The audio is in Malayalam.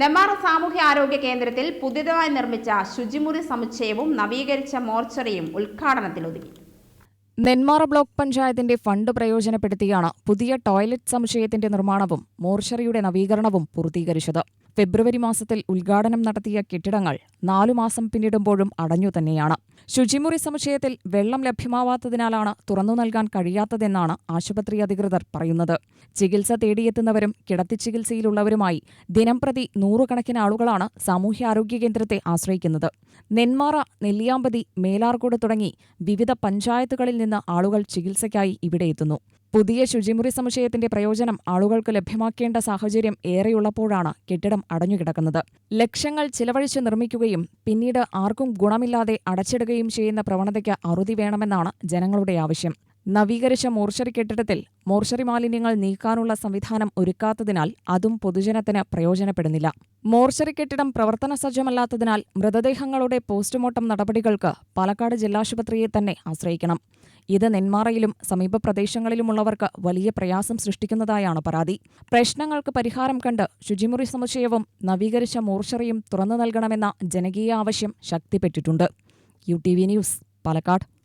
നെമ്മാറ സാമൂഹ്യ ആരോഗ്യ കേന്ദ്രത്തിൽ പുതിയതായി നിർമ്മിച്ച ശുചിമുറി സമുച്ചയവും നവീകരിച്ച മോർച്ചറിയും ഉദ്ഘാടനത്തിൽ ഒതുങ്ങി. നെന്മാറ ബ്ലോക്ക് പഞ്ചായത്തിന്റെ ഫണ്ട് പ്രയോജനപ്പെടുത്തിയാണ് പുതിയ ടോയ്ലറ്റ് സമുച്ചയത്തിന്റെ നിർമ്മാണവും മോർച്ചറിയുടെ നവീകരണവും പൂർത്തീകരിച്ചത്. ഫെബ്രുവരി മാസത്തിൽ ഉദ്ഘാടനം നടത്തിയ കെട്ടിടങ്ങൾ നാലു മാസം പിന്നിടുമ്പോഴും അടഞ്ഞു തന്നെയാണ്. ശുചിമുറി സമുച്ചയത്തിൽ വെള്ളം ലഭ്യമാവാത്തതിനാലാണ് തുറന്നു നൽകാൻ കഴിയാത്തതെന്നാണ് ആശുപത്രി അധികൃതർ പറയുന്നത്. ചികിത്സ തേടിയെത്തുന്നവരും കിടത്തി ചികിത്സയിലുള്ളവരുമായി ദിനംപ്രതി നൂറുകണക്കിന് ആളുകളാണ് സാമൂഹ്യാരോഗ്യ കേന്ദ്രത്തെ ആശ്രയിക്കുന്നത്. നെന്മാറ നെല്ലിയാമ്പതി മേലാർകോട് തുടങ്ങി വിവിധ പഞ്ചായത്തുകളിൽ നിന്ന് ആളുകൾ ചികിത്സയ്ക്കായി ഇവിടെ എത്തുന്നു. പുതിയ ശുചിമുറി സമുച്ചയത്തിന്റെ പ്രയോജനം ആളുകൾക്ക് ലഭ്യമാക്കേണ്ട സാഹചര്യം ഏറെയുള്ളപ്പോഴാണ് കെട്ടിടം അടഞ്ഞുകിടക്കുന്നത്. ലക്ഷങ്ങൾ ചിലവഴിച്ച് നിർമ്മിക്കുകയും പിന്നീട് ആർക്കും ഗുണമില്ലാതെ അടച്ചിടുകയും ചെയ്യുന്ന പ്രവണതയ്ക്ക് അറുതി വേണമെന്നാണ് ജനങ്ങളുടെ ആവശ്യം. നവീകരിച്ച മോർച്ചറി കെട്ടിടത്തിൽ മോർച്ചറി മാലിന്യങ്ങൾ നീക്കാനുള്ള സംവിധാനം ഒരുക്കാത്തതിനാൽ അതും പൊതുജനത്തിന് പ്രയോജനപ്പെടുന്നില്ല. മോർച്ചറി കെട്ടിടം പ്രവർത്തന സജ്ജമല്ലാത്തതിനാൽ മൃതദേഹങ്ങളുടെ പോസ്റ്റ്മോർട്ടം നടപടികൾക്ക് പാലക്കാട് ജില്ലാശുപത്രിയെ തന്നെ ആശ്രയിക്കണം. ഇത് നെന്മാറയിലും സമീപ പ്രദേശങ്ങളിലുമുള്ളവർക്ക് വലിയ പ്രയാസം സൃഷ്ടിക്കുന്നതായാണ് പരാതി. പ്രശ്നങ്ങൾക്ക് പരിഹാരം കണ്ട് ശുചിമുറി സമുച്ചയവും നവീകരിച്ച മോർച്ചറിയും തുറന്നു നൽകണമെന്ന ജനകീയ ആവശ്യം ശക്തിപ്പെട്ടിട്ടുണ്ട്. U T V news Palakkad.